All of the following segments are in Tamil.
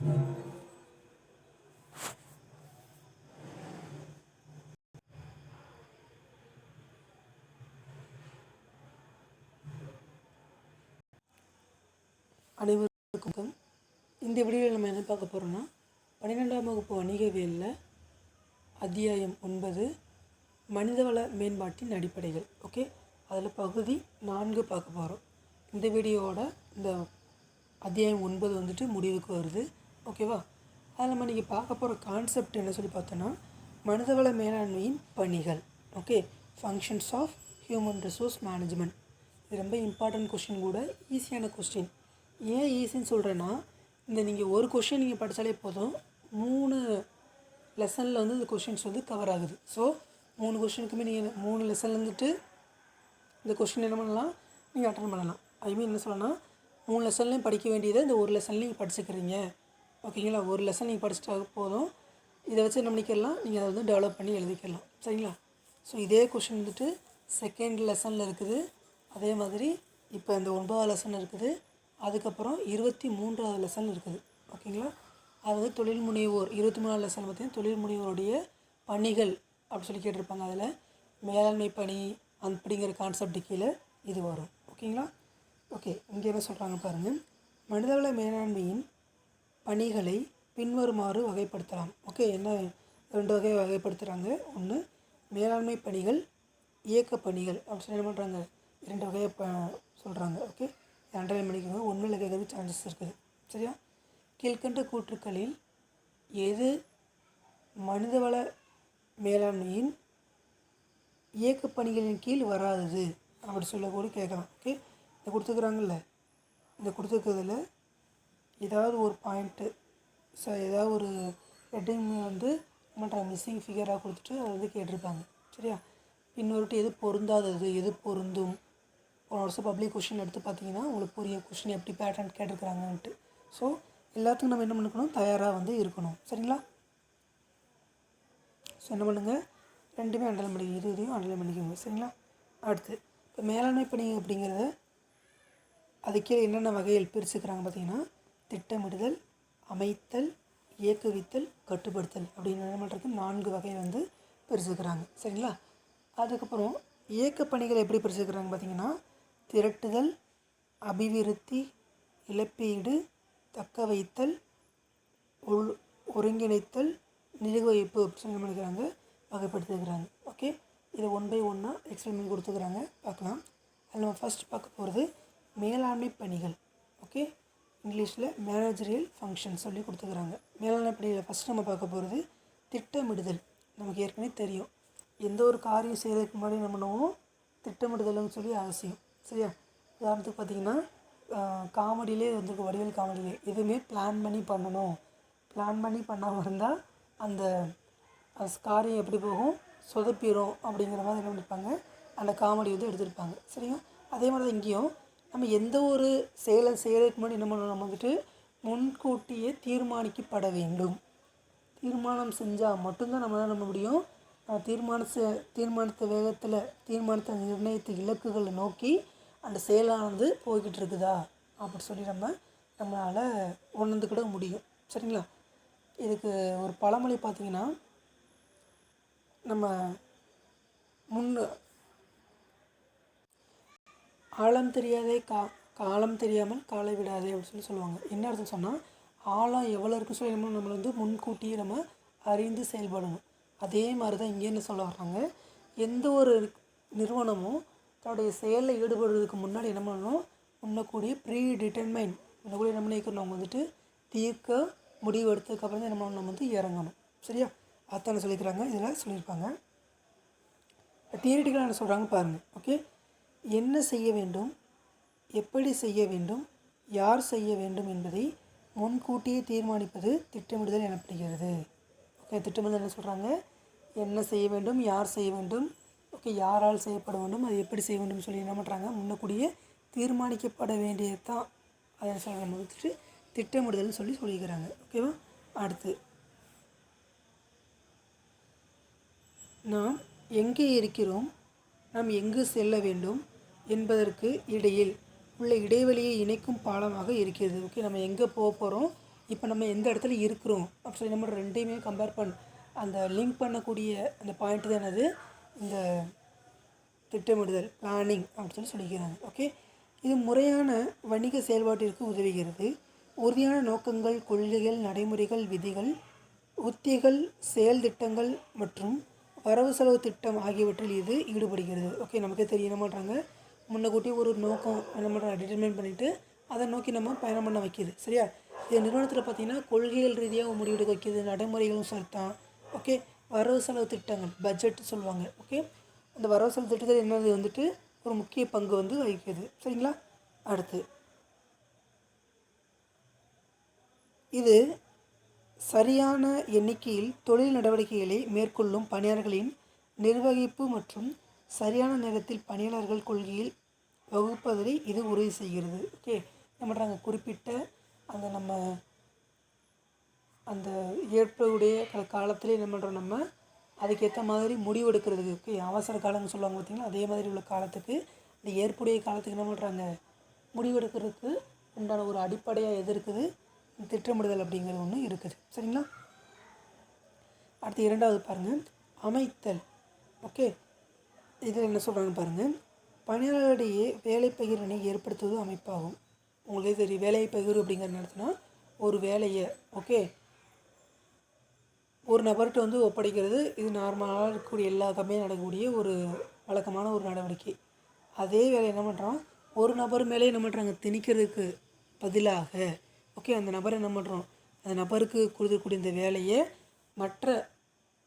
அனைவருக்கும் இந்த வீடியோவில் நம்ம என்ன பார்க்க போகிறோம்னா பன்னிரெண்டாம் வகுப்பு வணிகவியலில் அத்தியாயம் ஒன்பது மனிதவள மேம்பாட்டின் அடிப்படைகள். ஓகே? அதில் பகுதி நான்கு பார்க்க போகிறோம் இந்த வீடியோவோட இந்த அத்தியாயம் ஒன்பது வந்துட்டு முடிவுக்கு வருது. ஓகேவா? அதில் நம்ம இன்றைக்கி பார்க்க போகிற கான்செப்ட் என்ன சொல்லி பார்த்தோன்னா மனிதவள மேலாண்மையின் பணிகள். Okay? Functions of human resource management இது ரொம்ப இம்பார்ட்டன்ட் கொஸ்டின் கூட ஈஸியான கொஸ்டின் ஏன் ஈஸின்னு சொல்கிறேன்னா இந்த நீங்கள் ஒரு கொஷின் நீங்கள் படித்தாலே போதும். மூணு லெசனில் வந்து இந்த கொஷின்ஸ் வந்து கவர் ஆகுது. ஸோ மூணு கொஷினுக்குமே நீங்கள் மூணு லெசன் வந்துட்டு இந்த கொஷின் என்ன பண்ணலாம்? நீங்கள் அட்டன் பண்ணலாம். ஐ மீன் என்ன சொல்லலாம் மூணு லெசன்லேயும் படிக்க வேண்டியதை இந்த ஒரு லெசன்லையும் நீங்கள் படிச்சுக்கிறீங்க. ஓகேங்களா? ஒரு லெசன் நீங்கள் படிச்சிட்டா போதும். இதை வச்சு என்ன பண்ணிக்கலாம்? நீங்கள் அதை வந்து டெவலப் பண்ணி எழுதிக்கலாம். சரிங்களா? ஸோ இதே கொஷின் வந்துட்டு செகண்ட் லெசனில் இருக்குது. அதே மாதிரி இப்போ இந்த ஒன்பதாவது லெசன் இருக்குது. அதுக்கப்புறம் இருபத்தி மூன்றாவது லெசன் இருக்குது. ஓகேங்களா? அது வந்து தொழில் முனைவோர் இருபத்தி மூணாவது லெசன் பார்த்தீங்கன்னா தொழில் முனைவோருடைய பணிகள் அப்படி சொல்லி கேட்டிருப்பாங்க அதில். மேலாண்மை பணி அப்படிங்கிற கான்செப்ட் கீழே இது வரும். ஓகேங்களா? ஓகே இங்கே என்ன சொல்கிறாங்க பாருங்கள் மனிதவள மேலாண்மையின் பணிகளை பின்வருமாறு வகைப்படுத்தலாம். ஓகே என்ன ரெண்டு வகை வகைப்படுத்துகிறாங்க ஒன்று மேலாண்மை பணிகள் இயக்க பணிகள். அப்படி சொல்லி என்ன பண்ணுறாங்க இரண்டு வகையை ப சொல்கிறாங்க ஓகே அண்டர்லைன் மணிக்கு ஒன்றில் கேட்கறது சான்சஸ் இருக்குது. சரியா? கீழ்கண்ட கூற்றுக்களில் எது மனிதவள மேலாண்மையின் இயக்க பணிகளின் கீழ் வராதது? அப்படி சொல்லக்கூட கேட்கலாம். ஓகே இந்த கொடுத்துக்கிறாங்கல்ல இந்த கொடுத்துருக்கிறதுல ஏதாவது ஒரு பாயிண்ட்டு ஸோ ஏதாவது ஒரு ஹெட்டிங் வந்து மற்ற மிஸ்ஸிங் ஃபிகராக கொடுத்துட்டு அதை வந்து கேட்டிருப்பாங்க. சரியா? இன்னொருட்டு எது பொருந்தாதது எது பொருந்தும்? ஒரு வருஷம் பப்ளிக் கொஷின் எடுத்து பார்த்தீங்கன்னா உங்களுக்கு புரிய கொஷின் எப்படி பேட்டர்ன் கேட்டிருக்கிறாங்கன்ட்டு. ஸோ எல்லாத்துக்கும் நம்ம என்ன பண்ணிக்கணும் தயாராக வந்து இருக்கணும். சரிங்களா? ஸோ என்ன பண்ணுங்கள் ரெண்டுமே அண்டர்லைன் பண்ணிக்கோங்க இது இதையும் அண்டர்லைன் பண்ணிக்கோங்க. சரிங்களா? அடுத்து இப்போ மேலாண்மை பணி அப்படிங்கிறத அதுக்கே என்னென்ன வகையில் பிரிச்சுக்கிறாங்க பார்த்தீங்கன்னா திட்டமிடுதல் அமைத்தல் இயக்குவித்தல் கட்டுப்படுத்தல் அப்படின்னு என்ன நான்கு வகை வந்து பிரிச்சுக்கிறாங்க. சரிங்களா? அதுக்கப்புறம் இயக்க பணிகள் எப்படி பிரிச்சுக்கிறாங்க பார்த்தீங்கன்னா திரட்டுதல் அபிவிருத்தி இழப்பீடு தக்க வைத்தல் ஒழு ஒருங்கிணைத்தல் நிர்வகிப்பு அப்படி பண்ணிக்கிறாங்க? வகைப்படுத்திக்கிறாங்க. ஓகே? இதை ஒன் பை ஒன்னாக எக்ஸ்பிளைன் பண்ணி கொடுத்துக்கிறாங்க. பார்க்கலாம். அதில் நம்ம ஃபஸ்ட் பார்க்க போகிறது மேலாண்மை பணிகள். ஓகே? இங்கிலீஷில் மேனேஜரியல் ஃபங்க்ஷன் சொல்லி கொடுத்துக்கிறாங்க. மேலான பணிகளை ஃபஸ்ட் நம்ம பார்க்க போகிறது திட்டமிடுதல். நமக்கு ஏற்கனவே தெரியும். எந்த ஒரு காரியம் செய்கிறதுக்கு முன்னாடி நம்ம பண்ணுவோம்? திட்டமிடுதல்னு சொல்லி அவசியம். சரியா? உதாரணத்துக்கு பார்த்தீங்கன்னா காமெடியிலே வந்துருக்கு வடிவேல் காமெடியிலே. எதுவுமே பிளான் பண்ணி பண்ணணும். பிளான் பண்ணி பண்ணாமல் இருந்தால் அந்த காரியம் எப்படி போகும்? சொதப்பிடும் அப்படிங்கிற மாதிரி என்ன பண்ணியிருப்பாங்க அந்த காமெடி வந்து எடுத்திருப்பாங்க. சரியா? அதே மாதிரி தான் இங்கேயும் நம்ம எந்த ஒரு செயலை செய்கிறதுக்கு முன்னாடி என்ன பண்ணணும்? நம்ம வந்துட்டு முன்கூட்டியே தீர்மானிக்கப்பட வேண்டும். தீர்மானம் செஞ்சால் மட்டும்தான் நம்மளால் நம்ம முடியும்? தீர்மானித்த தீர்மானித்த வேகத்தில் தீர்மானித்த நிர்ணயித்த இலக்குகளை நோக்கி அந்த செயலானது போய்கிட்டு இருக்குதா? அப்படி சொல்லி நம்ம நம்மளால் உணர்ந்துக்கிட முடியும். சரிங்களா? இதுக்கு ஒரு பழமொழி பார்த்திங்கன்னா நம்ம முன் ஆழம் தெரியாதே கா காலம் தெரியாமல் காலை விடாதே அப்படின்னு சொல்லி சொல்லுவாங்க. என்ன அர்த்தம் சொன்னால் ஆழம் எவ்வளோ இருக்குன்னு சொல்லி நம்ம நம்மளை வந்து முன்கூட்டியே நம்ம அறிந்து செயல்படணும். அதே மாதிரி தான் இங்கே என்ன சொல்ல வர்றாங்க எந்த ஒரு நிறுவனமும் தன்னுடைய செயலில் ஈடுபடுறதுக்கு முன்னாடி என்ன பண்ணணும் முன்னக்கூடிய ப்ரீ டிட்டர்மைன் முன்னக்கூடிய என்ன பண்ணிக்கணும் அவங்க வந்துட்டு தீர்க்க முடிவு எடுத்ததுக்கப்புறம் தான் என்ன பண்ணணும் நம்ம வந்து இறங்கணும். சரியா? அத்தான சொல்லிக்கிறாங்க இதில் சொல்லியிருப்பாங்க. தியரிட்டிக்கலாக என்ன சொல்கிறாங்க பாருங்கள் ஓகே என்ன செய்ய வேண்டும்? எப்படி செய்ய வேண்டும்? யார் செய்ய வேண்டும் என்பதை முன்கூட்டியே தீர்மானிப்பது திட்டமிடுதல் எனப்படுகிறது. ஓகே திட்டமிடுதல் என்ன சொல்கிறாங்க என்ன செய்ய வேண்டும்? யார் செய்ய வேண்டும்? ஓகே யாரால் செய்யப்பட வேண்டும்? அது எப்படி செய்ய வேண்டும் சொல்லி என்ன பண்ணுறாங்க முன்னக்கூடிய தீர்மானிக்கப்பட வேண்டியது தான் அதை சொல்கிற முடிச்சுட்டு திட்டமிடுதல்னு சொல்லி சொல்லிக்கிறாங்க. ஓகேவா அடுத்து. நாம் எங்கே இருக்கிறோம்? நாம் எங்கு செல்ல வேண்டும் என்பதற்கு இடையில் உள்ள இடைவெளியை இணைக்கும் பாலமாக இருக்கிறது. ஓகே நம்ம எங்கே போக போகிறோம் இப்போ நம்ம எந்த இடத்துல இருக்கிறோம்? அப்படி சொல்லி நம்ம ரெண்டையுமே கம்பேர் பண்ண. அந்த லிங்க் பண்ணக்கூடிய அந்த பாயிண்ட் தான் என்னது? இந்த திட்டமிடுதல் பிளானிங் அப்படின்னு சொல்லி சொல்லிக்கிறாங்க. ஓகே இது முறையான வணிக செயல்பாட்டிற்கு உதவுகிறது. உறுதியான நோக்கங்கள் கொள்கைகள் நடைமுறைகள் விதிகள் உத்திகள் செயல் திட்டங்கள் மற்றும் வரவு செலவு திட்டம் ஆகியவற்றில் இது ஈடுபடுகிறது. ஓகே நமக்கே தெரிய என்ன பண்ணுறாங்க முன்னக்கூட்டி ஒரு நோக்கம் என்ன பண்ணுறாங்க டிட்டர்மைன் பண்ணிவிட்டு அதை நோக்கி நம்ம பயணம் பண்ண வைக்கிது சரியா? இது நிறுவனத்தில் பார்த்தீங்கன்னா கொள்கைகள் ரீதியாக முடிவெடுக்க வைக்கிது நடைமுறைகளும் சரிதான். ஓகே வரவு செலவு திட்டங்கள் பட்ஜெட் சொல்லுவாங்க. ஓகே அந்த வரவு செலவு திட்டத்தில் என்னது வந்துட்டு ஒரு முக்கிய பங்கு வந்து வகிக்குது. சரிங்களா? அடுத்து. இது சரியான எண்ணிக்கையில் தொழில் நடவடிக்கைகளை மேற்கொள்ளும் பணியாளர்களின் நிர்வகிப்பு மற்றும் சரியான நேரத்தில் பணியாளர்கள் கொள்கையில் வகுப்பதை இது உறுதி செய்கிறது. ஓகே என்ன பண்ணுறாங்க குறிப்பிட்ட அந்த நம்ம அந்த ஏற்புடைய காலத்திலே என்ன பண்ணுறோம் நம்ம? அதுக்கேற்ற மாதிரி முடிவெடுக்கிறதுக்கு ஓகே அவசர காலம்னு சொல்லுவாங்க பார்த்திங்கன்னா அதே மாதிரி உள்ள காலத்துக்கு இந்த ஏற்புடைய காலத்துக்கு என்ன பண்ணுறாங்க முடிவெடுக்கிறதுக்கு உண்டான ஒரு அடிப்படையாக எது இருக்குது? திட்டமிடுதல் அப்படிங்கிறது ஒன்று இருக்குது. சரிங்களா? அடுத்து இரண்டாவது பாருங்கள் அமைத்தல். ஓகே? இதில் என்ன சொல்கிறாங்கன்னு பாருங்கள் பணியாளர்களிடையே வேலை பகிர்வினை ஏற்படுத்துவது அமைப்பாகும். உங்களுக்கே தெரியும் வேலை பகிர்வு அப்படிங்கிற நடத்தினா ஒரு வேலையை ஓகே? ஒரு நபர்கிட்ட வந்து ஒப்படைக்கிறது இது நார்மலாக இருக்கக்கூடிய எல்லா கம்மியாக நடக்கக்கூடிய ஒரு வழக்கமான ஒரு நடவடிக்கை. அதே வேலை என்ன பண்ணுறான் ஒரு நபர் மேலே என்ன பண்ணுறாங்க திணிக்கிறதுக்கு பதிலாக ஓகே அந்த நபர் என்ன பண்ணுறோம் அந்த நபருக்கு கொடுக்கக்கூடிய இந்த வேலையை மற்ற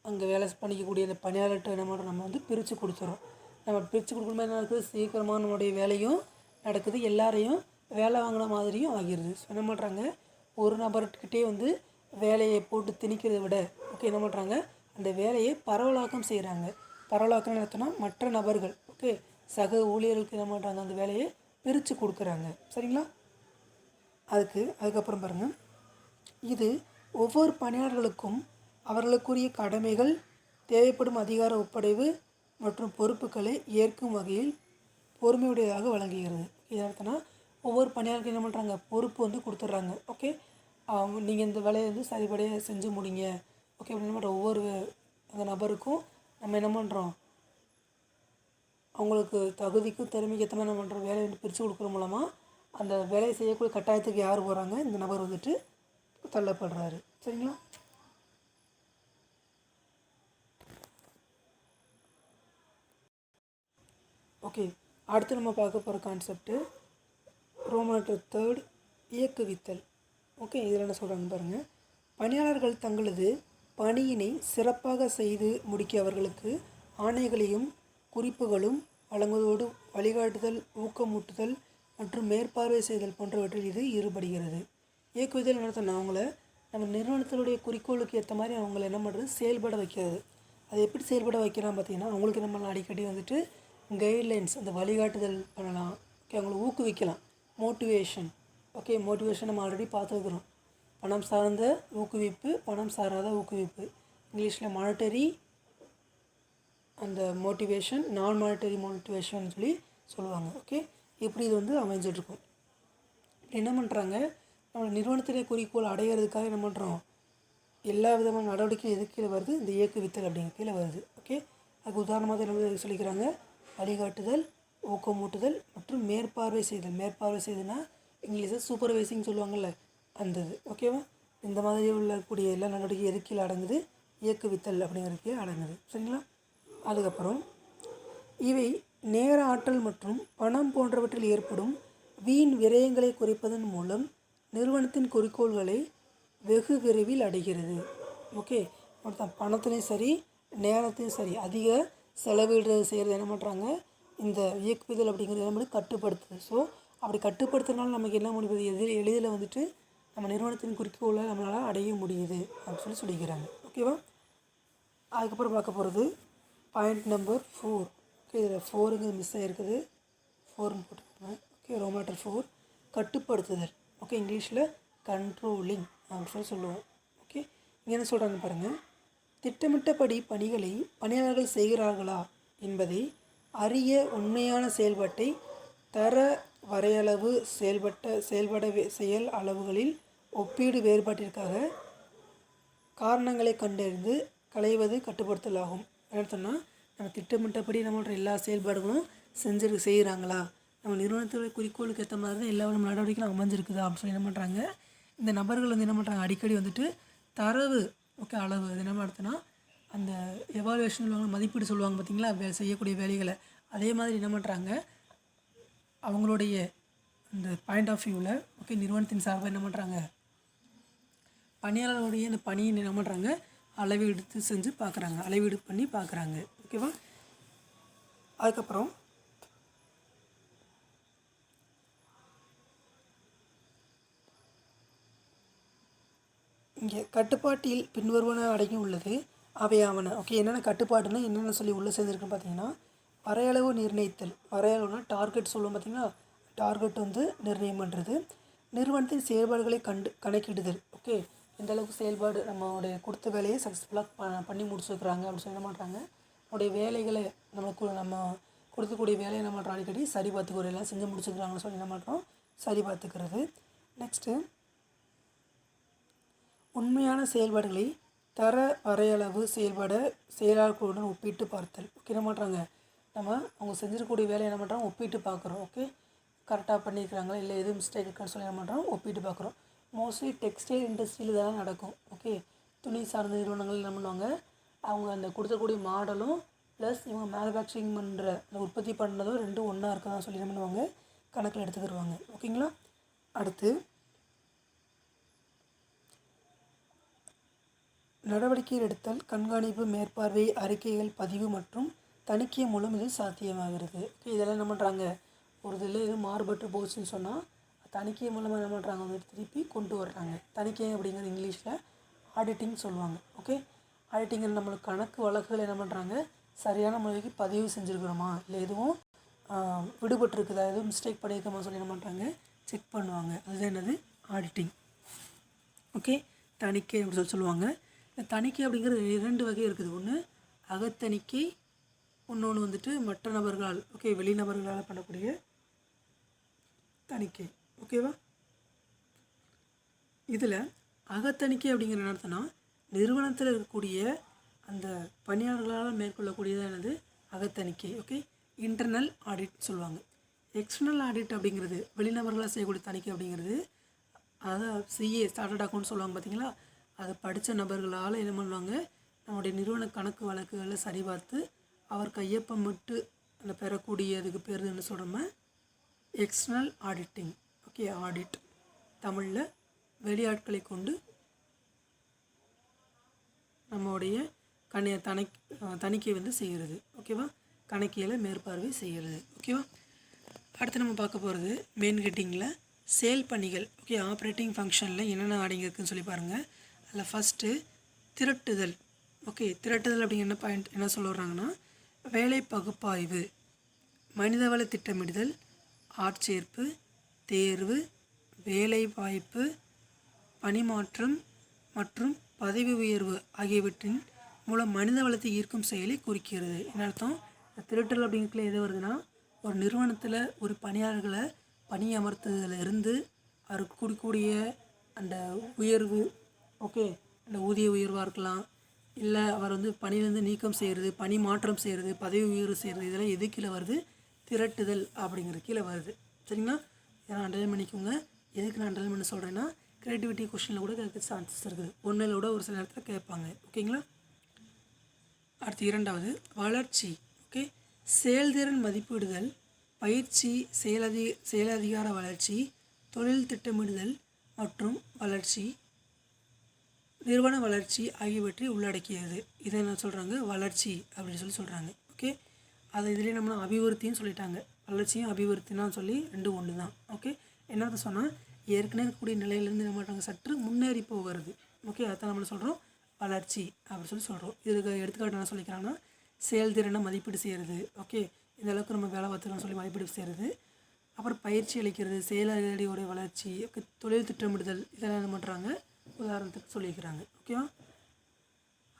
அங்கே வேலை பண்ணிக்கக்கூடிய அந்த பணியாளர்கிட்ட என்ன பண்ணுறோம் நம்ம வந்து பிரித்து கொடுத்துறோம். நம்ம பிரித்து கொடுக்கும்போது என்ன நடக்குது? சீக்கிரமாக நம்மளுடைய வேலையும் நடக்குது. எல்லாரையும் வேலை வாங்கின மாதிரியும் ஆகிடுது ஸோ என்ன பண்ணுறாங்க ஒரு நபர்கிட்டே வந்து வேலையை போட்டு திணிக்கிறத விட ஓகே என்ன பண்ணுறாங்க அந்த வேலையை பரவலாக்கம் செய்கிறாங்க பரவலாக்கம் நடத்தினா மற்ற நபர்கள் ஓகே சக ஊழியர்களுக்கு என்ன பண்ணுறாங்க அந்த வேலையை பிரித்து கொடுக்குறாங்க. சரிங்களா? அதுக்கு அதுக்கப்புறம் பாருங்கள் இது ஒவ்வொரு பணியாளர்களுக்கும் அவர்களுக்குரிய கடமைகள் தேவைப்படும் அதிகார ஒப்படைவு மற்றும் பொறுப்புகளை ஏற்கும் வகையில் பொறுமையுடையதாக வழங்குகிறது. இது அர்த்தம்னா ஒவ்வொரு பணியாளர்களுக்கும் என்ன பண்ணுறாங்க பொறுப்பு வந்து கொடுத்துட்றாங்க. ஓகே? அவங்க நீங்கள் இந்த வேலையை வந்து சரிபடியாக செஞ்சு முடிங்க. ஓகே? அப்படின்னு பண்ணுற ஒவ்வொரு அந்த நபருக்கும் நம்ம என்ன பண்ணுறோம் அவங்களுக்கு தகுதிக்கும் திறமைக்கு ஏற்ற மாதிரி என்ன பண்ணுறோம் வேலையை வந்து பிரித்து கொடுக்குற மூலமாக அந்த வேலையை செய்யக்கூடிய கட்டாயத்துக்கு யார் போகிறாங்க இந்த நபர் வந்துட்டு தள்ளப்படுறாரு. சரிங்களா? ஓகே அடுத்து நம்ம பார்க்க போகிற கான்செப்ட்டு ரோமாட்டர் தேர்ட் இயக்குவித்தல். ஓகே இதில் என்ன சொல்கிறாங்க பாருங்கள் பணியாளர்கள் தங்களது பணியினை சிறப்பாக செய்து முடிக்க அவர்களுக்கு ஆணைகளையும் குறிப்புகளும் வழங்குவதோடு வழிகாட்டுதல் ஊக்கமூட்டுதல் மற்றும் மேற்பார்வை செய்தல் போன்றவற்றில் இது ஈடுபடுகிறது. இயக்குவிதல் நடத்தின அவங்கள நம்ம நிறுவனத்தினுடைய குறிக்கோளுக்கு ஏற்ற மாதிரி அவங்கள என்ன பண்ணுறது செயல்பட வைக்கிறது. அது எப்படி செயல்பட வைக்கலாம் பார்த்தீங்கன்னா அவங்களுக்கு நம்ம அடிக்கடி வந்துட்டு கைட்லைன்ஸ் அந்த வழிகாட்டுதல் பண்ணலாம். ஓகே அவங்கள ஊக்குவிக்கலாம். மோட்டிவேஷன் ஓகே மோட்டிவேஷன் நம்ம ஆல்ரெடி பார்த்துருக்குறோம். பணம் சார்ந்த ஊக்குவிப்பு பணம் சாராத ஊக்குவிப்பு. இங்கிலீஷில் மானிட்டரி அந்த மோட்டிவேஷன் நான் மானிட்டரி மோட்டிவேஷன் சொல்லி சொல்லுவாங்க. ஓகே இப்படி இது வந்து அமைஞ்சிட்ருக்கும். என்ன பண்ணுறாங்க நம்ம நிறுவனத்திலே குறிக்கோள் அடையிறதுக்காக என்ன பண்ணுறோம் எல்லா விதமான நடவடிக்கையும் எது கீழே வருது? இந்த இயக்குவித்தல் அப்படிங்கிற கீழே வருது. ஓகே அதுக்கு உதாரணமாக என்ன சொல்லிக்கிறாங்க? வழிகாட்டுதல் ஊக்கமூட்டுதல் மற்றும் மேற்பார்வை செய்தல். மேற்பார்வை செய்தல்னா இங்கிலீஷில் சூப்பர்வைசிங் சொல்லுவாங்கள்ல அந்த இது. ஓகேவா இந்த மாதிரி உள்ளக்கூடிய எல்லா நடவடிக்கை எது கீழே அடங்குது? இயக்குவித்தல் அப்படிங்கிறதுக்கே அடங்குது. சரிங்களா? அதுக்கப்புறம் இவை நேர ஆற்றல் மற்றும் பணம் போன்றவற்றில் ஏற்படும் வீண் விரயங்களை குறைப்பதன் மூலம் நிறுவனத்தின் குறிக்கோள்களை வெகு விரைவில் அடைகிறது. ஓகே ஒருத்தன் பணத்துலேயும் சரி நேரத்தையும் சரி அதிக செலவிடுறது செய்கிறது என்ன பண்ணுறாங்க இந்த இயக்குதல் அப்படிங்கிறது என்ன பண்ணி கட்டுப்படுத்துது. ஸோ அப்படி கட்டுப்படுத்துறதுனால நமக்கு என்ன முடியுது? எது எளிதில் வந்துட்டு நம்ம நிறுவனத்தின் குறிக்கோளை நம்மளால் அடைய முடியுது அப்படின்னு சொல்லி சொல்லிக்கிறாங்க. ஓகேவா? அதுக்கப்புறம் பார்க்க போகிறது பாயிண்ட் நம்பர் ஃபோர் இதில் ஃபோருங்கிறது மிஸ் ஆகிருக்குது ஃபோர்னு போட்டுக்கோங்க. ஓகே ரோமேட்டர் ஃபோர் கட்டுப்படுத்துதல். ஓகே இங்கிலீஷில் கண்ட்ரோலிங் அப்படின்னு சொல்லி சொல்லுவோம். ஓகே இங்கே என்ன சொல்கிறாங்க பாருங்கள் திட்டமிட்டபடி பணிகளை பணியாளர்கள் செய்கிறார்களா என்பதை அரிய உண்மையான செயல்பாட்டை தர வரையளவு செயல்பட்ட செயல்பட செயல் அளவுகளில் ஒப்பீடு வேறுபாட்டிற்காக காரணங்களை கண்டறிந்து களைவது கட்டுப்படுத்தல் ஆகும் என்ன சொன்னால் நம்ம திட்டமிட்டபடி நம்மளோட எல்லா செயல்பாடுகளும் செஞ்சு செய்கிறாங்களா நம்ம நிறுவனத்தோட குறிக்கோளுக்கு ஏற்ற மாதிரி தான் எல்லா நம்ம நடவடிக்கைகளும் அமைஞ்சிருக்குதா அப்படின்னு சொல்லி என்ன பண்ணுறாங்க இந்த நபர்கள் வந்து என்ன பண்ணுறாங்க அடிக்கடி வந்துட்டு தரவு ஓகே அளவு அது என்ன நடத்துனா அந்த எவாலுவேஷன் சொல்லுவாங்க மதிப்பீடு சொல்லுவாங்க பார்த்தீங்களா வே செய்யக்கூடிய வேலைகளை. அதே மாதிரி என்ன பண்ணுறாங்க அவங்களுடைய அந்த பாயிண்ட் ஆஃப் வியூவில் ஓகே நிறுவனத்தின் சார்பாக என்ன பண்ணுறாங்க பணியாளர்களுடைய அந்த பணியை என்ன பண்ணுறாங்க அளவீடு செஞ்சு பார்க்குறாங்க அளவீடு பண்ணி பார்க்குறாங்க ஓகேவா? அதுக்கப்புறம் இங்கே கட்டுப்பாட்டில் பின்வருவன அடங்கி உள்ளது. அவையாவன. ஓகே என்னென்ன கட்டுப்பாடுனா என்னென்ன சொல்லி உள்ளே சேர்ந்துருக்குன்னு பார்த்தீங்கன்னா வரையளவு நிர்ணயித்தல். வரையளவுனா டார்கெட் சொல்லுவோம் பார்த்தீங்கன்னா டார்கெட் வந்து நிர்ணயம் பண்ணுறது நிறுவனத்தின் செயல்பாடுகளை கண்டு கணக்கிடுதல். ஓகே எந்த அளவுக்கு செயல்பாடு நம்மளுடைய கொடுத்த வேலையை சக்ஸஸ்ஃபுல்லாக ப பண்ணி முடிச்சிருக்கிறாங்க அப்படின்னு சொல்ல மாட்டாங்க பண்ணுறாங்க நம்முடைய வேலைகளை நம்மளுக்கு நம்ம கொடுக்கக்கூடிய வேலையை என்ன பண்ணுறோம் அடிக்கடி சரி பார்த்துக்கிறோம் எல்லாம் செஞ்சு முடிச்சுக்கிறாங்கன்னு சொல்லி என்ன பண்ணுறோம் சரி பார்த்துக்கிறது. நெக்ஸ்ட்டு உண்மையான செயல்பாடுகளை தர வரையளவு செயல்பாட செயலாளர்களுடன் ஒப்பிட்டு பார்த்தல். ஓகே என்ன பண்ணுறாங்க நம்ம அவங்க செஞ்சிருக்கக்கூடிய வேலையை என்ன பண்ணுறோம் ஒப்பிட்டு பார்க்குறோம். ஓகே கரெக்டாக பண்ணியிருக்கிறாங்களா இல்லை எதுவும் மிஸ்டேக் இருக்கான்னு சொல்லி என்ன பண்ணுறோம் ஒப்பிட்டு பார்க்குறோம். மோஸ்ட்லி டெக்ஸ்டைல் இண்டஸ்ட்ரியில் இதெல்லாம் நடக்கும். ஓகே துணி சார்ந்த நிறுவனங்கள் என்ன பண்ணுவாங்க? அவங்க அந்த கொடுக்கக்கூடிய மாடலும் ப்ளஸ் இவங்க மேனுஃபேக்சரிங் பண்ணுற அந்த உற்பத்தி பண்ணதும் ரெண்டும் ஒன்றா இருக்கதான் சொல்லி என்ன பண்ணுவாங்க? கணக்கில் எடுத்துக்கிடுவாங்க ஓகேங்களா அடுத்து நடவடிக்கை எடுத்தல் கண்காணிப்பு மேற்பார்வை அறிக்கைகள் பதிவு மற்றும் தணிக்கை மூலம் இது சாத்தியமாகிறது. ஓகே இதெல்லாம் என்ன பண்ணுறாங்க ஒரு இதில் எதுவும் மாறுபட்டு போச்சுன்னு சொன்னால் தணிக்கை மூலமாக என்ன பண்ணுறாங்க வந்து திருப்பி கொண்டு வர்றாங்க. தணிக்கை அப்படிங்கிறது இங்கிலீஷில் ஆடிட்டிங் சொல்லுவாங்க. ஓகே ஆடிட்டிங் நம்மளுக்கு கணக்கு வழக்குகள் என்ன பண்ணுறாங்க? சரியான முறைக்கு பதிவு செஞ்சுருக்கிறோமா? இல்லை எதுவும் விடுபட்டிருக்குதா? எதுவும் மிஸ்டேக் பண்ணியிருக்கோமா சொல்லி என்ன பண்ணுறாங்க? செக் பண்ணுவாங்க. அதுதான் என்னது? ஆடிட்டிங் ஓகே தணிக்கை அப்படி சொல்லி சொல்லுவாங்க. இந்த தணிக்கை அப்படிங்கிறது இரண்டு வகை இருக்குது. ஒன்று அகத்தணிக்கை இன்னொன்று வந்துட்டு மற்ற நபர்களால் ஓகே வெளிநபர்களால் பண்ணக்கூடிய தணிக்கை. ஓகேவா இதில் அகத்தணிக்கை அப்படிங்கிற நடத்தினா நிறுவனத்தில் இருக்கக்கூடிய அந்த பணியாளர்களால் மேற்கொள்ளக்கூடியதானது என்னது? அகத்தணிக்கை ஓகே இன்டர்னல் ஆடிட் சொல்லுவாங்க. எக்ஸ்டர்னல் ஆடிட் அப்படிங்கிறது வெளிநபர்களாக செய்யக்கூடிய தணிக்கை அப்படிங்கிறது அதை சிஏ ஸ்டார்டட் அக்கௌண்ட் சொல்லுவாங்க பார்த்தீங்களா? அதை படித்த நபர்களால் என்ன பண்ணுவாங்க? நம்முடைய நிறுவன கணக்கு வழக்குகளை சரிபார்த்து அவர் கையொப்பமிட்டு அந்த பெறக்கூடியதுக்கு பேர் என்ன சொல்கிறோம எக்ஸ்டர்னல் ஆடிட்டிங் ஓகே ஆடிட் தமிழில் வெளியாட்களை கொண்டு நம்மளுடைய கணி தணி தணிக்கை வந்து செய்கிறது. ஓகேவா? கணக்கியலை மேற்பார்வை செய்கிறது. ஓகேவா? அடுத்து நம்ம பார்க்க போகிறது மெயின் கிட்டிங்கில் சேல் பணிகள். ஓகே ஆப்ரேட்டிங் ஃபங்க்ஷனில் என்னென்ன ஆடிங் இருக்குதுன்னு சொல்லி பாருங்கள் அதில் ஃபஸ்ட்டு திரட்டுதல். ஓகே திரட்டுதல் அப்படிங்க என்ன பாயிண்ட் என்ன சொல்ல வர்றாங்கன்னா வேலை பகுப்பாய்வு மனிதவள திட்டமிடுதல் ஆட்சேர்ப்பு தேர்வு வேலை வாய்ப்பு பணிமாற்றம் மற்றும் பதவி உயர்வு ஆகியவற்றின் மூலம் மனித வளத்தை ஈர்க்கும் செயலை குறிக்கிறது. என்ன அர்த்தம்? திருட்டல் அப்படிங்கிறதுல எது வருதுன்னா ஒரு நிறுவனத்தில் ஒரு பணியாளர்களை பணியமர்த்துறதுல இருந்து அவருக்கு கூடக்கூடிய அந்த உயர்வு ஓகே அந்த ஊதிய உயர்வாக இருக்கலாம். இல்லை அவர் வந்து பணியிலேருந்து நீக்கம் செய்கிறது பணி மாற்றம் செய்கிறது பதவி உயர்வு செய்கிறது இதெல்லாம் எது கீழே வருது? திரட்டுதல் அப்படிங்கிற கீழே வருது. சரிங்களா? நான் அண்டர்லைன் பண்ணிக்கோங்க எதுக்கு நான் அண்டர்லைன் பண்ண சொல்கிறேன்னா கிரியேட்டிவிட்டி கொஷினில் கூட கேட்க சான்சஸ் இருக்குது. ஒன்றில் கூட ஒரு சில நேரத்தில் கேட்பாங்க. ஓகேங்களா அடுத்து இரண்டாவது வளர்ச்சி. ஓகே செயல்திறன் மதிப்பிடுதல் பயிற்சி செயலதி செயலதிகார வளர்ச்சி தொழில் திட்டமிடுதல் மற்றும் வளர்ச்சி நிறுவன வளர்ச்சி ஆகியவற்றை உள்ளடக்கியது. இதை என்ன சொல்கிறாங்க வளர்ச்சி அப்படின்னு சொல்லி சொல்கிறாங்க ஓகே அதை இதிலே நம்ம அபிவிருத்தின்னு சொல்லிட்டாங்க. வளர்ச்சியும் அபிவிருத்தினா சொல்லி ரெண்டு ஒன்று தான் ஓகே என்னத்தை சொன்னால் ஏற்கனவே இருக்கக்கூடிய நிலையிலேருந்து என்ன பண்ணுறாங்க சற்று முன்னேறி போகிறது ஓகே அதான் நம்ம சொல்கிறோம் வளர்ச்சி அப்படின்னு சொல்லி சொல்கிறோம் இதுக்கு எடுத்துக்காட்டு என்ன சொல்லிக்கிறாங்கன்னா செயல்திறனை மதிப்பீடு செய்கிறது ஓகே இந்த அளவுக்கு நம்ம வேலை பார்த்துக்கணும் சொல்லி மதிப்பீடு செய்கிறது அப்புறம் பயிற்சி அளிக்கிறது செயலாளியோடைய வளர்ச்சி ஓகே தொழில் திட்டமிடுதல் இதெல்லாம் என்ன பண்ணுறாங்க உதாரணத்துக்கு சொல்லியிருக்கிறாங்க ஓகேவா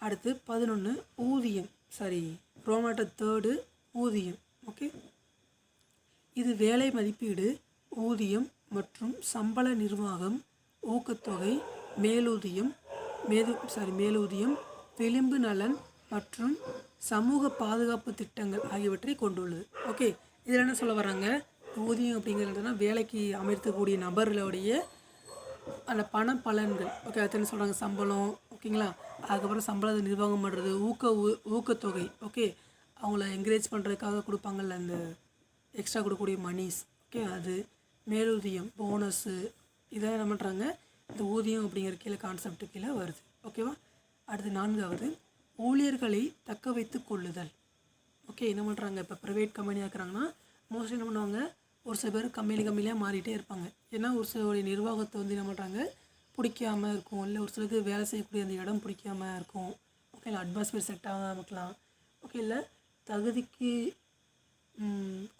அடுத்து பதினொன்று ஊதியம். சாரி ரோமாட்ட தேர்டு ஊதியம். ஓகே இது வேலை மதிப்பீடு ஊதியம் மற்றும் சம்பள நிர்வாகம் ஊக்கத்தொகை மேலூதியம் மேது சாரி மேலூதியம் விளிம்பு நலன் மற்றும் சமூக பாதுகாப்பு திட்டங்கள் ஆகியவற்றை கொண்டுள்ளது. ஓகே இதில் என்ன சொல்ல வராங்க? ஊதியம் அப்படிங்கிறதுனா வேலைக்கு அமர்த்தக்கூடிய நபர்களுடைய அந்த பண பலன்கள். ஓகே அது என்ன சொல்கிறாங்க சம்பளம் ஓகேங்களா அதுக்கப்புறம் சம்பளத்தை நிர்வாகம் பண்ணுறது ஊக்க ஊ- ஊக்கத்தொகை. ஓகே அவங்கள என்கரேஜ் பண்ணுறதுக்காக கொடுப்பாங்கல்ல அந்த எக்ஸ்ட்ரா கொடுக்கக்கூடிய மணிஸ் ஓகே அது மேலூதியம் போனஸ்ஸு இதெல்லாம் என்ன பண்ணுறாங்க இந்த ஊதியம் அப்படிங்கிற கீழே கான்செப்ட் கீழே வருது. ஓகேவா அடுத்து நான்காவது ஊழியர்களை தக்க வைத்து கொள்ளுதல். ஓகே என்ன பண்ணுறாங்க இப்போ ப்ரைவேட் கம்பெனியாக இருக்கிறாங்கன்னா மோஸ்ட்லி என்ன பண்ணுவாங்க? ஒரு சில பேர் கம்பெனி கம்பெனியாக மாறிட்டே இருப்பாங்க. ஏன்னா ஒரு சிலருடைய நிர்வாகத்தை வந்து என்ன பண்ணுறாங்க பிடிக்காமல் இருக்கும். இல்லை ஒரு சிலருக்கு வேலை செய்யக்கூடிய அந்த இடம் பிடிக்காம இருக்கும். ஓகே இல்லை அட்மாஸ்பியர் செட் ஆகாமல் இருக்கலாம். ஓகே இல்லை தகுதிக்கு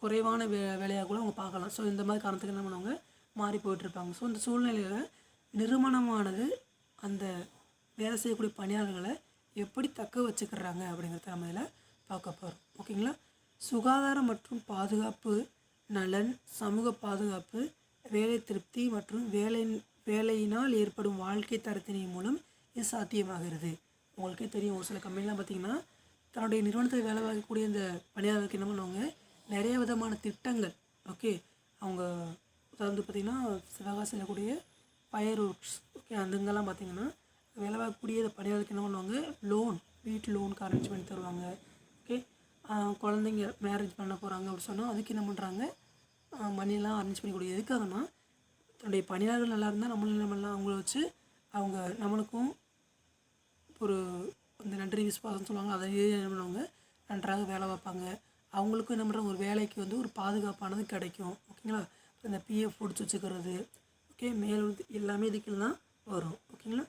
குறைவான வே வேலையாக கூட அவங்க பார்க்கலாம். ஸோ இந்த மாதிரி காரணத்துக்கு என்ன பண்ணுவாங்க? மாறி போயிட்டுருப்பாங்க. ஸோ இந்த சூழ்நிலையில் நிறுவனமானது அந்த வேலை செய்யக்கூடிய பணியாளர்களை எப்படி தக்க வச்சுக்கிறாங்க அப்படிங்கிறத நம்ம இதில் பார்க்க போகிறோம் ஓகேங்களா சுகாதாரம் மற்றும் பாதுகாப்பு நலன் சமூக பாதுகாப்பு வேலை திருப்தி மற்றும் வேலை வேலையினால் ஏற்படும் வாழ்க்கை தரத்தினை மூலம் இது சாத்தியமாகிறது. உங்களுக்கே தெரியும் ஒரு சில கம்பெனிலாம் பார்த்திங்கன்னா தன்னுடைய நிறுவனத்தில் வேலை பார்க்கக்கூடிய இந்த பணியாளர்களுக்கு என்ன பண்ணுவாங்க? நிறைய விதமான திட்டங்கள். ஓகே? அவங்க அதாவது பார்த்திங்கன்னா சிவகாசியில் கூடிய ஃபயர் ஒர்க்ஸ் ஓகே? அந்தங்கெல்லாம் பார்த்தீங்கன்னா வேலை பார்க்கக்கூடிய இந்த பணியாளருக்கு என்ன பண்ணுவாங்க? லோன் வீட்டு லோனுக்கு அரேஞ்ச் பண்ணி தருவாங்க. ஓகே? குழந்தைங்க மேரேஜ் பண்ண போகிறாங்க அப்படின்னு சொன்னால் அதுக்கு என்ன பண்ணுறாங்க மணியெல்லாம் அரேஞ்ச் பண்ணி கொடுக்குது எதுக்காகனா தன்னுடைய பணியாளர்கள் நல்லா இருந்தால் நம்மளும் நம்மளாம் அவங்கள வச்சு அவங்க நம்மளுக்கும் ஒரு இந்த நன்றி விசுவாசம் சொல்லுவாங்க அதை என்ன பண்ணுவாங்க? நன்றாக வேலை பார்ப்பாங்க. அவங்களுக்கும் என்ன பண்ணுறாங்க ஒரு வேலைக்கு வந்து ஒரு பாதுகாப்பானது கிடைக்கும். ஓகேங்களா? இந்த பிஎஃப் பிடிச்சி வச்சுக்கிறது. ஓகே மேல் எல்லாமே இதுக்கு தான் வரும். ஓகேங்களா?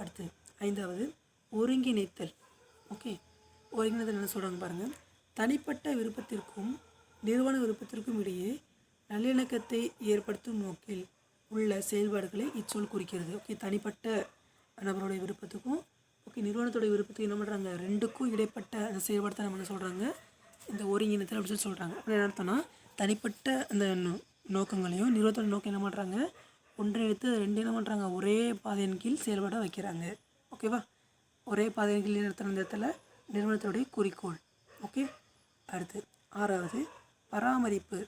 அடுத்து ஐந்தாவது ஒருங்கிணைத்தல். ஓகே ஒருங்கிணைத்தல் என்ன சொல்கிறாங்க பாருங்கள் தனிப்பட்ட விருப்பத்திற்கும் நிறுவன விருப்பத்திற்கும் இடையே நல்லிணக்கத்தை ஏற்படுத்தும் நோக்கில் உள்ள செயல்பாடுகளை இச்சொல் குறிக்கிறது. ஓகே தனிப்பட்ட நபருடைய விருப்பத்துக்கும் ஓகே நிறுவனத்தோட விருப்பத்துக்கு என்ன பண்ணுறாங்க ரெண்டுக்கும் இடைப்பட்ட அந்த செயல்பாடு நம்ம என்ன சொல்கிறாங்க இந்த ஒருங்கிணத்தில் அப்படின்னு சொல்லி சொல்கிறாங்க என்ன அர்த்தம்னா தனிப்பட்ட அந்த நோ- நோக்கங்களையும் நிறுவனத்தோட நோக்கம் என்ன பண்ணுறாங்க ஒன்றிணைத்து ரெண்டு என்ன பண்ணுறாங்க ஒரே பாதையின் கீழ் செயல்பட வைக்கிறாங்க. ஓகேவா ஒரே பாதையின் கீழ் நிறுத்தின இந்த இடத்துல? நிறுவனத்தோடைய குறிக்கோள். ஓகே அடுத்து ஆறாவது பராமரிப்பு.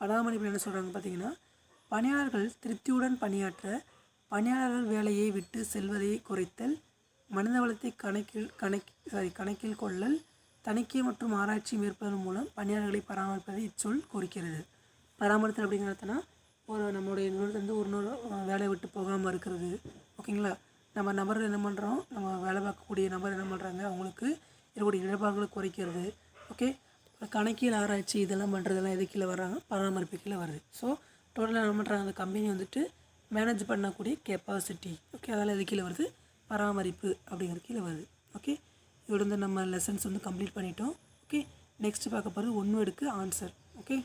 பராமரிப்பு என்ன சொல்கிறாங்க பார்த்தீங்கன்னா பணியாளர்கள் திருப்தியுடன் பணியாற்ற பணியாளர்கள் வேலையை விட்டு செல்வதை குறைத்தல் மனித வளத்தை கணக்கில் கணக்கு சாரி கணக்கில் கொள்ளல் தணிக்கை மற்றும் ஆராய்ச்சி மேற்பதன் மூலம் பணியாளர்களை பராமரிப்பதை இச்சொல் குறிக்கிறது. பராமரித்தல் அப்படிங்கிறதுனா ஒரு நம்மளுடைய நிறுவனத்துலேருந்து ஒரு நூறு வேலையை விட்டு போகாமல் இருக்கிறது. ஓகேங்களா நம்ம நபர் என்ன பண்ணுறோம் நம்ம வேலை பார்க்கக்கூடிய நபர் என்ன பண்ணுறாங்க அவங்களுக்கு இருக்கக்கூடிய இடர்பாடுகளை குறைக்கிறது. ஓகே கணக்கியல் ஆராய்ச்சி இதெல்லாம் பண்ணுறதெல்லாம் எது கீழே வர்றாங்க? பராமரிப்பு கீழே வருது. ஸோ டோட்டலாக என்ன பண்ணுறாங்க அந்த கம்பெனி வந்துட்டு மேனேஜ் பண்ணக்கூடிய கெப்பாசிட்டி ஓகே அதெல்லாம் எது கீழே வருது? பராமரிப்பு அப்படிங்கிற கீழே வருது. ஓகே இதோட வந்து நம்ம லெசன்ஸ் வந்து கம்ப்ளீட் பண்ணிட்டோம். ஓகே நெக்ஸ்ட் பார்க்க போகிறது ஒன்று எடுக்கு ஆன்சர் ஓகே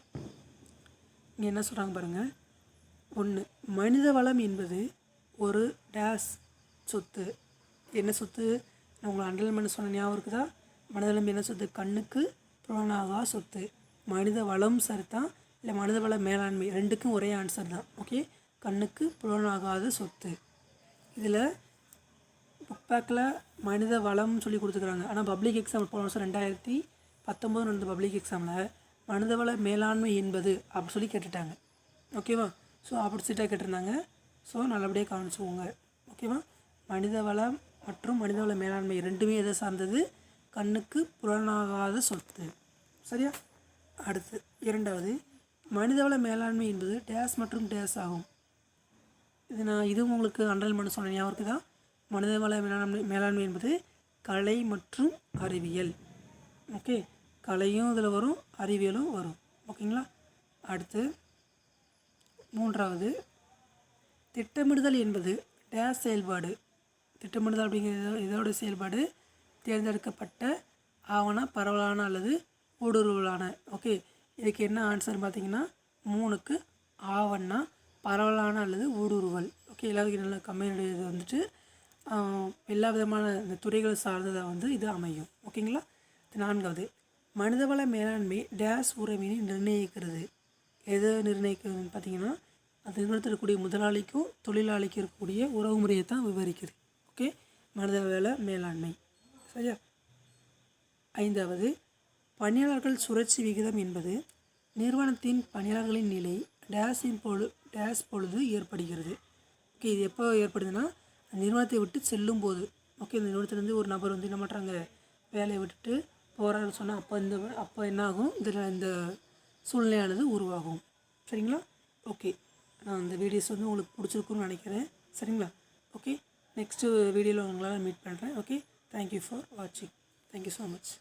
இங்கே என்ன சொல்கிறாங்க பாருங்கள் ஒன்று மனித வளம் என்பது ஒரு டேஸ் சொத்து. என்ன சொத்து? நான் உங்களை அண்டல் பண்ண சொன்ன ஞாபகம் இருக்குதா? மனித வளம் என்ன சொத்து? கண்ணுக்கு புலனாகா சொத்து. மனித வளம் சரி தான் இல்லை மனித வள மேலாண்மை? ரெண்டுக்கும் ஒரே ஆன்சர் தான். ஓகே கண்ணுக்கு புலனாகாத சொத்து. இதில் புக் பேக்கில் மனித வளம்னு சொல்லி கொடுத்துருக்காங்க. ஆனால் பப்ளிக் எக்ஸாம் போன வருஷம் ரெண்டாயிரத்தி பத்தொம்போது நடந்த பப்ளிக் எக்ஸாமில் மனிதவள மேலாண்மை என்பது அப்படி சொல்லி கேட்டுட்டாங்க. ஓகேவா ஸோ ஆப்போசிட்டாக கேட்டிருந்தாங்க. ஸோ நல்லபடியாக கவனிச்சுக்கோங்க. ஓகேவா மனித வளம் மற்றும் மனிதவள மேலாண்மை ரெண்டுமே எதை சார்ந்தது? கண்ணுக்கு புலனாகாத சொத்து. சரியா? அடுத்து இரண்டாவது மனிதவள மேலாண்மை என்பது டேஸ் மற்றும் டேஸ் ஆகும். இது நான் இதுவும் உங்களுக்கு அண்டல் பண்ண சொன்ன ஞாபகம் இருக்குதா? மனிதவள மேலாண்மை மேலாண்மை என்பது கலை மற்றும் அறிவியல். ஓகே கலையும் இதில் வரும் அறிவியலும் வரும். ஓகேங்களா அடுத்து மூன்றாவது திட்டமிடுதல் என்பது டேஸ் செயல்பாடு. திட்டமிடுதல் அப்படிங்கிறது இதோட செயல்பாடு தேர்ந்தெடுக்கப்பட்ட ஆவண பரவலான அல்லது ஊடுருவலான. ஓகே இதுக்கு என்ன ஆன்சர் பார்த்தீங்கன்னா மூணுக்கு ஆவணா பரவலான அல்லது ஊடுருவல். ஓகே எல்லாத்துக்கும் நல்ல கம்மியினுடைய இது வந்துட்டு எல்லா விதமான இந்த துறைகள் சார்ந்ததாக வந்து இது அமையும். ஓகேங்களா? நான்காவது. மனிதவள மேலாண்மை டேஸ் உறவினை நிர்ணயிக்கிறது. எதை நிர்ணயிக்கிறதுன்னு பார்த்தீங்கன்னா அந்த நிறுவனத்தில் இருக்கக்கூடிய முதலாளிக்கும் தொழிலாளிக்கும் இருக்கக்கூடிய உறவு முறையை தான் விவரிக்குது. ஓகே? மனிதவள மேலாண்மை. சரியா? ஐந்தாவது. பணியாளர்கள் சுழற்சி விகிதம் என்பது நிறுவனத்தின் பணியாளர்களின் நிலை டேஸின் பொழு டேஸ் பொழுது ஏற்படுகிறது. ஓகே இது எப்போ ஏற்படுதுன்னா நிறுவனத்தை விட்டு செல்லும் போது ஓகே இந்த நிறுவனத்துலேருந்து ஒரு நபர் வந்து என்ன பண்ணுறாங்க வேலையை விட்டுட்டு போகிறாருன்னு சொன்னால் அப்போ இந்த அப்போ என்னாகும்? இதில் இந்த சூழ்நிலையானது உருவாகும். சரிங்களா? ஓகே நான் இந்த வீடியோஸ் வந்து உங்களுக்கு பிடிச்சிருக்குன்னு நினைக்கிறேன். சரிங்களா? ஓகே நெக்ஸ்ட்டு வீடியோவில் உங்களால் மீட் பண்ணுறேன் ஓகே தேங்க்யூ ஃபார் வாட்சிங் தேங்க்யூ ஸோ மச்